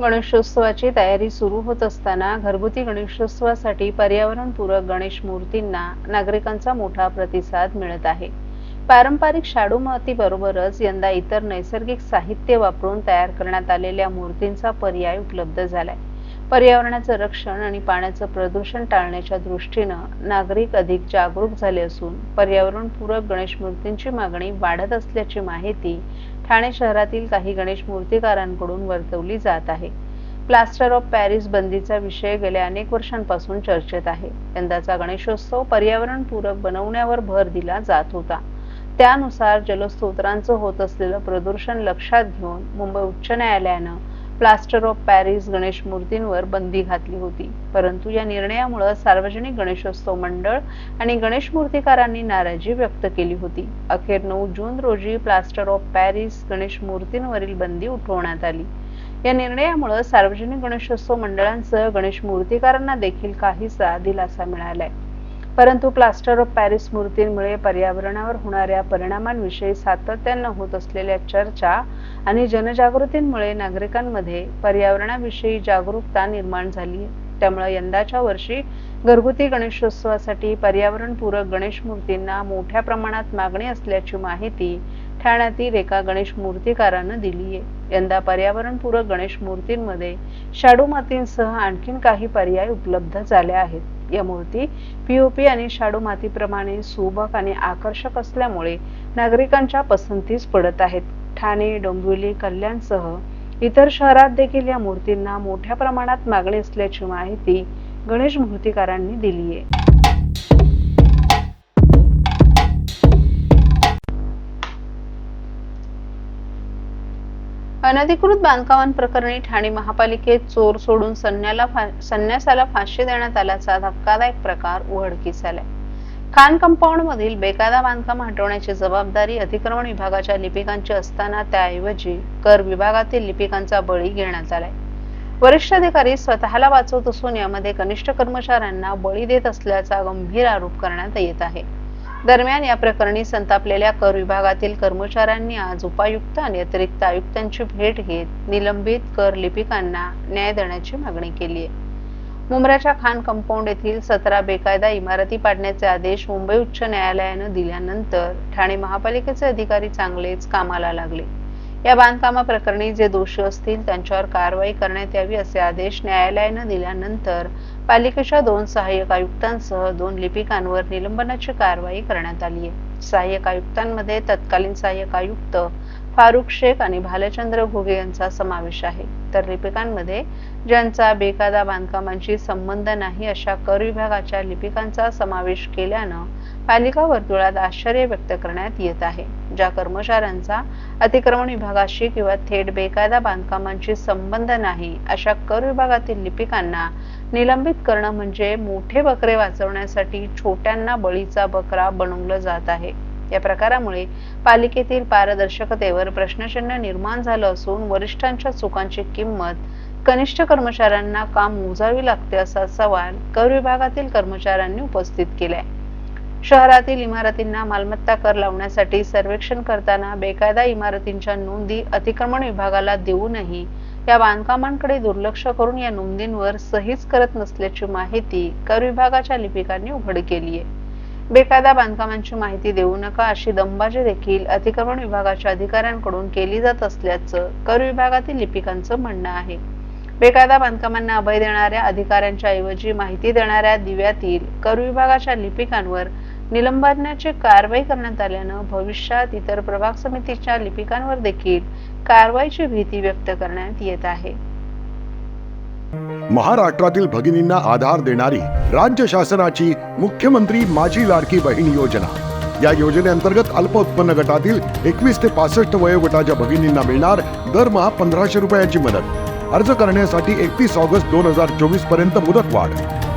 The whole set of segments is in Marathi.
गणेशोत्सवाची तयारी सुरू होत असताना घरगुती गणेशोत्सवासाठी पर्यावरणपूरक गणेश मूर्तींना नागरिकांचा मोठा प्रतिसाद मिळत आहे. पारंपरिक शाडू मातीबरोबरच यंदा इतर नैसर्गिक साहित्य वापरून तयार करण्यात आलेल्या मूर्तींचा पर्याय उपलब्ध झालाय. पर्यावरणाचं रक्षण आणि पाण्याचं प्रदूषण टाळण्याच्या दृष्टीनं नागरिक अधिक जागरूक झाले असून पर्यावरणपूरक गणेश मूर्तींची मागणी वाढत असल्याची माहिती ठाणे शहरातील काही गणेश मूर्तिकारांकडून वर्तवली जात आहे. प्लास्टर ऑफ पॅरिस बंदीचा विषय गेल्या अनेक वर्षांपासून चर्चेत आहे. यंदाचा गणेशोत्सव पर्यावरणपूरक बनवण्यावर भर दिला जात होता. त्यानुसार जलस्त्रोतांचं होत असलेलं प्रदूषण लक्षात घेऊन मुंबई उच्च न्यायालयानं प्लास्टर ऑफ पॅरिस गणेश मूर्तींवर बंदी घातली होती. परंतु या निर्णयामुळे सार्वजनिक गणेशोत्सव मंडळ आणि गणेश मूर्तिकारांनी नाराजी व्यक्त केली होती. अखेर नऊ जून रोजी प्लास्टर ऑफ पॅरिस गणेश मूर्तींवरील बंदी उठवण्यात आली. या निर्णयामुळे सार्वजनिक गणेशोत्सव मंडळांसह गणेश मूर्तिकारांना देखील काहीसा दिलासा मिळालाय. परंतु प्लास्टर ऑफ पॅरिस मूर्तींमुळे पर्यावरणावर होणाऱ्या परिणामांविषयी सातत्यानं होत असलेल्या चर्चा आणि जनजागृतींमुळे नागरिकांमध्ये पर्यावरणाविषयी जागरूकता निर्माण झाली. आहे त्यामुळे यंदाच्या वर्षी घरगुती गणेशोत्सवासाठी पर्यावरणपूरक गणेश मूर्तींना मोठ्या प्रमाणात मागणी असल्याची माहिती ठाण्यातील एका गणेश मूर्तिकारानं दिली आहे. यंदा पर्यावरणपूरक गणेश मूर्तींमध्ये शाडू मातींसह आणखीन काही पर्याय उपलब्ध झाले आहेत. या मूर्ती पीओपी आणि शाडू मातीप्रमाणे सुबक आणि आकर्षक असल्यामुळे नागरिकांच्या पसंतीस पडत आहेत. ठाणे डोंबिवली कल्याणसह इतर शहरात देखील या मूर्तींना मोठ्या प्रमाणात मागणी असल्याची माहिती गणेश मूर्तिकारांनी दिली आहे अनधिकृत बांधकामांप्रकरणी ठाणे महापालिकेत चोर सोडून संन्याला फा- संन्यासाला फाशी देण्यात आल्याचा धक्कादायक प्रकार उघडकीस आलाय. खान कंपाऊंड मधील बेकायदा बांधकाम हटवण्याची जबाबदारी अतिक्रमण विभागाच्या लिपिकांची असताना त्याऐवजी कर विभागातील लिपिकांचा बळी घेण्यात आलाय. वरिष्ठ अधिकारी स्वतःला वाचवत असून यामध्ये कनिष्ठ कर्मचाऱ्यांना बळी देत असल्याचा गंभीर आरोप करण्यात येत आहे. दरम्यान या प्रकरणी संतापलेल्या कर विभागातील कर्मचाऱ्यांनी आज उपायुक्त आणि अतिरिक्त आयुक्तांची भेट घेत निलंबित कर लिपिकांना न्याय देण्याची मागणी केली आहे. मुंब्राच्या खान कंपाऊंड येथील सतरा बेकायदा इमारती पाडण्याचे आदेश मुंबई उच्च न्यायालयानं दिल्यानंतर ठाणे महापालिकेचे अधिकारी चांगलेच कामाला लागले. या बांधकामा प्रकरणी जे दोषी असतील त्यांच्यावर कारवाई करण्यात यावी असे आदेश न्यायालयानं दिल्यानंतर पालिकेच्या दोन सहाय्यक आयुक्तांसह दोन लिपिकांवर निलंबनाची कारवाई करण्यात आली आहे. सहाय्यक आयुक्तांमध्ये तत्कालीन सहाय्यक आयुक्त फारुख शेख आणि भालचंद्र घुगे यांचा समावेश आहे. तर लिपिकांमध्ये ज्यांचा बेकायदा बांधकामांशी संबंध नाही अशा कर विभागाच्या लिपिकांचा समावेश केल्यानं पालिका वर्तुळात आश्चर्य व्यक्त करण्यात येत आहे. ज्या कर्मचाऱ्यांचा अतिक्रमण विभागाशी किंवा थेट बेकायदा बांधकामांशी संबंध नाही अशा कर विभागातील लिपिकांना निलंबित करणं म्हणजे मोठे बकरे वाचवण्यासाठी छोट्यांना बळीचा बकरा बनवलं जात आहे. या प्रकारामुळे पालिकेतील पारदर्शकतेवर प्रश्नचिन्ह निर्माण झालं असून वरिष्ठांच्या चुकांची किंमत कनिष्ठ कर्मचाऱ्यांना काम मोजावी लागते असा सवाल कर विभागातील कर्मचाऱ्यांनी उपस्थित केलाय. शहरातील इमारतींना मालमत्ता कर लावण्यासाठी सर्वेक्षण करताना बेकायदा इमारतींच्या नोंदी अतिक्रमण विभागाला देऊनही या बांधकामांकडे दुर्लक्ष करून या नोंदींवर सहीच करत नसल्याची माहिती कर विभागाच्या लिपिकांनी उघड केली आहे. बेकायदा बांधकामांची माहिती देऊ नका अशी दंबाजी देखील अतिक्रमण विभागाच्या अधिकाऱ्यांकडून केली जात असल्याचं कर विभागातील लिपिकांचं म्हणणं आहे. बेकायदा बांधकामांना अभय देणाऱ्या अधिकाऱ्यांच्या ऐवजी माहिती देणाऱ्या दिव्यातील कर विभागाच्या लिपिकांवर निलंबनाची कारवाई करण्यात आल्यानं भविष्यात इतर प्रभाग समितीच्या लिपिकांवर देखील कारवाईची भीती व्यक्त करण्यात येत आहे. महाराष्ट्रातील भगिनींना आधार देणारी राज्य शासनाची मुख्यमंत्री माझी लाडकी बहीण योजना. या योजनेअंतर्गत अल्प उत्पन्न गटातील एकवीस ते पासष्ट वयोगटाच्या भगिनींना मिळणार दरमहा पंधराशे रुपयाची मदत. अर्ज करण्यासाठी एकतीस ऑगस्ट दोन हजार चोवीसपर्यंत मुदत वाढ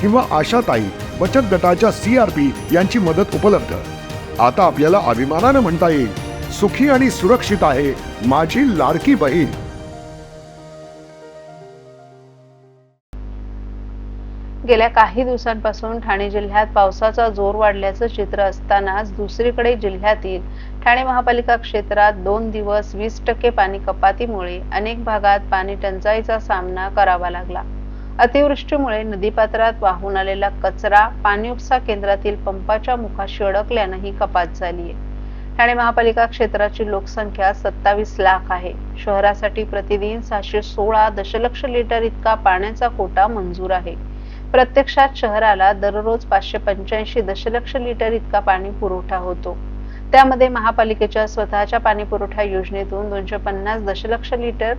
किंवा आशाताई बचत गटाच्या सी आर पी यांची मदत उपलब्ध. आता आपल्याला अभिमानानं म्हणता येईल सुखी आणि सुरक्षित आहे माझी लाडकी बहीण. गेल्या काही दिवसांपासून ठाणे जिल्ह्यात पावसाचा जोर वाढल्याचं चित्र असतानाच दुसरीकडे जिल्ह्यातील ठाणे महापालिका क्षेत्रात दोन दिवस वीस टक्के पाणी कपातीमुळे अनेक भागात पाणी टंचाईचा सामना करावा लागला. अतिवृष्टीमुळे नदीपात्रात वाहून आलेला कचरा पाणी उपसा केंद्रातील पंपाच्या मुखाशी अडकल्यानं ही कपात झालीये ठाणे महापालिका क्षेत्राची लोकसंख्या सत्तावीस लाख आहे. शहरासाठी प्रतिदिन सहाशे सोळा दशलक्ष लिटर इतका पाण्याचा कोटा मंजूर आहे. प्रत्यक्षात शहराला दररोज पाचशे पंच्याऐंशी दशलक्ष लिटर इतका पाणी पुरवठा होतो. त्यामध्ये महापालिकेच्या स्वतःच्या पाणी पुरवठा योजनेतून दोनशे पन्नास दशलक्ष लिटर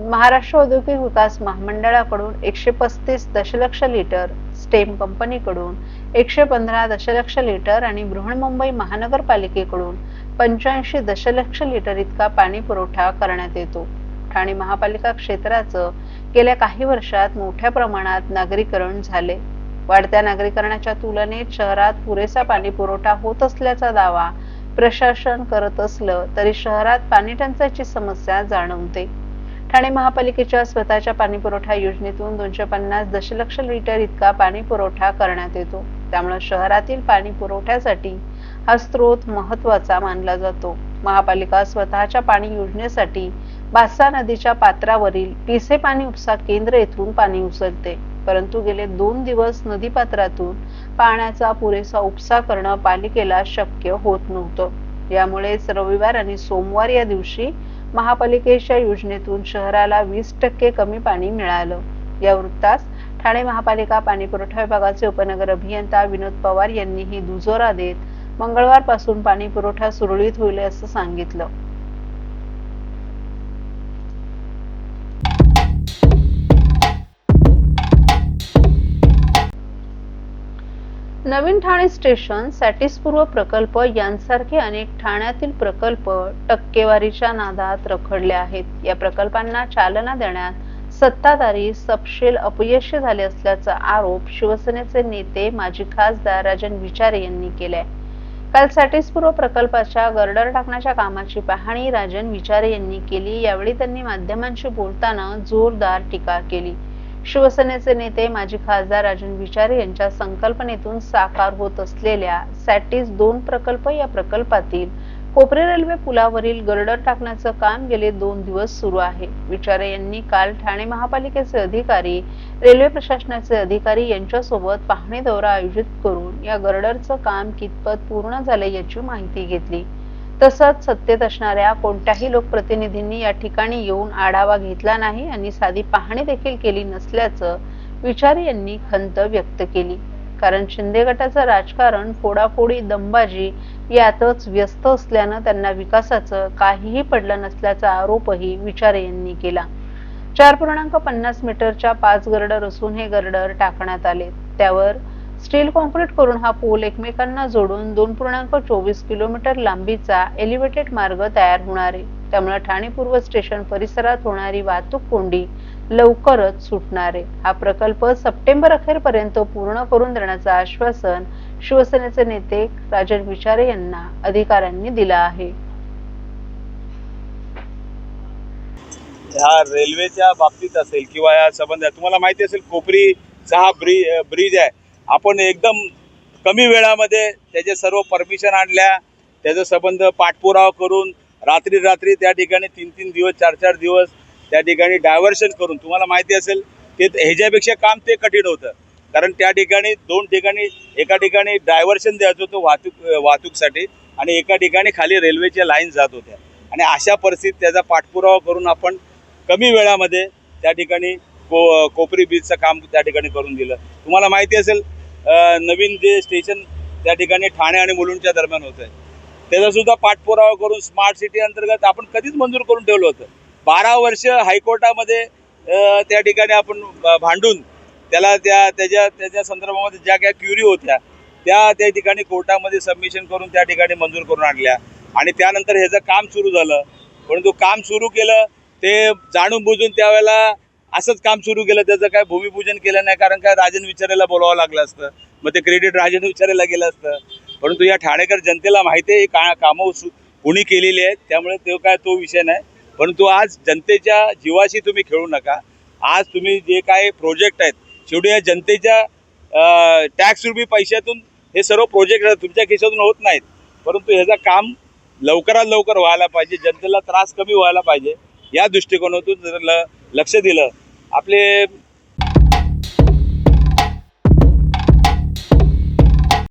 महाराष्ट्र औद्योगिक विकास महामंडळाकडून एकशे पस्तीस दशलक्ष लिटर स्टेम कंपनीकडून एकशे पंधरा दशलक्ष लिटर आणि बृहन्मुंबई महानगरपालिकेकडून पंच्याऐंशी दशलक्ष लिटर इतका पाणी पुरवठा करण्यात येतो. ठाणे महापालिका क्षेत्राचं गेल्या काही वर्षात मोठ्या प्रमाणात नागरीकरण झाले. वाढत्या नागरीकरणाच्या तुलनेत शहरात पुरेसा पाणी पुरवठा होत असल्याचा दावा प्रशासन करत असलं तरी शहरात पाणी टंचाईची समस्या जाणवते. ठाणे महापालिकेच्या स्वतःच्या पाणी पुरवठा योजनेतून दोनशे पन्नास दशलक्ष लिटर इतका पाणी पुरवठा करण्यात येतो. त्यामुळे शहरातील पाणी पुरवठ्यासाठी हा स्रोत महत्त्वाचा मानला जातो. महापालिका स्वतःच्या पाणी योजनेसाठी बासा नदीच्या पात्रावरील पिसे पाणी उपसा केंद्र येथून पाणी उचलते. परंतु गेले दोन दिवस नदीपात्रातून पाण्याचा पुरेसा उपसा करणं पालिकेला शक्य होत नव्हतं. यामुळेच रविवार आणि सोमवार या दिवशी महापालिकेच्या योजनेतून शहराला वीस टक्के कमी पाणी मिळालं. या वृत्तास ठाणे महापालिका पाणी पुरवठा विभागाचे उपनगर अभियंता विनोद पवार यांनीही दुजोरा देत मंगळवारपासून पाणी पुरवठा सुरळीत होईल असं सांगितलं. नवीन ठाणे स्टेशन सॅटिसपूर्व प्रकल्प यांसारखे अनेक ठाण्यातील प्रकल्प टक्केवारीच्या नादात रखडले आहेत. या प्रकल्पांना चालना देण्यात सत्ताधारी सपशेल अपयशी झाले असल्याचा आरोप शिवसेनेचे नेते माजी खासदार राजन विचारे यांनी केलाय. काल सॅटिसपूर्व प्रकल्पाच्या गर्डर टाकण्याच्या कामाची पाहणी राजन विचारे यांनी केली. यावेळी त्यांनी माध्यमांशी बोलताना जोरदार टीका केली. शिवसेनेचे नेते माजी खासदार राजन विचारे यांच्या संकल्पनेतून साकार होत असलेल्या सॅटिस दोन प्रकल्प या प्रकल्पातील कोपरे रेल्वे पुलावरील गर्डर टाकण्याचं काम गेले दोन दिवस सुरू आहे. विचारे यांनी काल ठाणे महापालिकेचे अधिकारी रेल्वे प्रशासनाचे अधिकारी यांच्यासोबत पाहणी दौरा आयोजित करून या गर्डरचं काम कितपत पूर्ण झाले याची माहिती घेतली. तसंच सत्तेत असणाऱ्या कोणत्याही लोकप्रतिनिधींनी या ठिकाणी येऊन आढावा घेतला नाही आणि साधी पाहणी देखील केली नसल्याचं विचारे यांनी खंत व्यक्त केली. कारण शिंदे गटाचं राजकारण फोडाफोडी दंबाजी यातच व्यस्त असल्यानं त्यांना विकासाचं काहीही पडलं नसल्याचा आरोपही विचारे यांनी केला. चार पूर्णांक पन्नास मीटरच्या पाच गर्डर असून हे गर्डर टाकण्यात आले. त्यावर स्टील कॉन्क्रीट करून हा पूल एकमेकांना जोडून दोन पूर्णांक चोवीस किलोमीटर लांबीचा एलिव्हेटेड मार्ग तयार होणार आहे. त्यामुळे ठाणे पूर्व स्टेशन परिसरात होणारी वाहतूक कोंडी लवकरच सुटणार आहे. हा प्रकल्प सप्टेंबर अखेरपर्यंत पूर्ण करून देण्याचं आश्वासन शिवसेनेचे नेते राजन विचारे यांना अधिकाऱ्यांनी दिलं आहे. ह्या रेल्वेच्या बाबतीत असेल किंवा या संबंधात तुम्हाला माहिती असेल कोपरीचा हा ब्रिज आहे आपण एकदम कमी वेळामध्ये त्याचे सर्व परमिशन आणल्या त्याचा संबंध पाठपुरावा करून रात्री रात्री त्या ठिकाणी तीन तीन दिवस चार चार दिवस त्या ठिकाणी डायव्हर्शन करून तुम्हाला माहिती असेल ते ह्याच्यापेक्षा काम ते कठीण होतं. कारण त्या ठिकाणी दोन ठिकाणी एका ठिकाणी डायव्हर्शन द्यायचं होतं वाहतूक वाहतूकसाठी आणि एका ठिकाणी खाली रेल्वेच्या लाईन जात होत्या. आणि अशा परिस्थितीत त्याचा पाठपुरावा करून आपण कमी वेळामध्ये त्या ठिकाणी को कोपरी बीचचं काम त्या ठिकाणी करून दिलं. तुम्हाला माहिती असेल नवीन जे स्टेशन त्या ठिकाणी ठाणे आणि मुलुंडच्या दरम्यान होतं आहे त्याचासुद्धा पाठपुरावा करून स्मार्ट सिटी अंतर्गत आपण कधीच मंजूर करून ठेवलं होतं. बारा वर्ष हायकोर्टामध्ये त्या ठिकाणी आपण भांडून त्याला त्या त्याच्या त्याच्या संदर्भामध्ये ज्या काही क्युरी होत्या त्या त्या ठिकाणी कोर्टामध्ये सबमिशन करून त्या ठिकाणी मंजूर करून आणल्या. आणि त्यानंतर ह्याचं काम सुरू झालं. परंतु काम सुरू केलं ते जाणून बुजून त्यावेळेला असंच काम सुरू केलं त्याचं काय भूमिपूजन केलं नाही कारण काय राजन विचारायला बोलावं लागलं असतं. मग ते क्रेडिट राजन विचारायला गेलं असतं. परंतु या ठाणेकर जनतेला माहिती आहे का कामं सु- कोणी केलेली आहेत त्यामुळे तो काय तो विषय नाही. परंतु आज जनतेच्या जीवाशी तुम्ही खेळू नका. आज तुम्ही जे काय प्रोजेक्ट आहेत शेवटी या जनतेच्या टॅक्स रुपी पैशातून हे सर्व प्रोजेक्ट तुमच्या खिशातून होत नाहीत. परंतु ह्याचं काम लवकरात लवकर व्हायला पाहिजे जनतेला त्रास कमी व्हायला पाहिजे. या दृष्टिकोनातून जर ल लक्ष दिलं आपले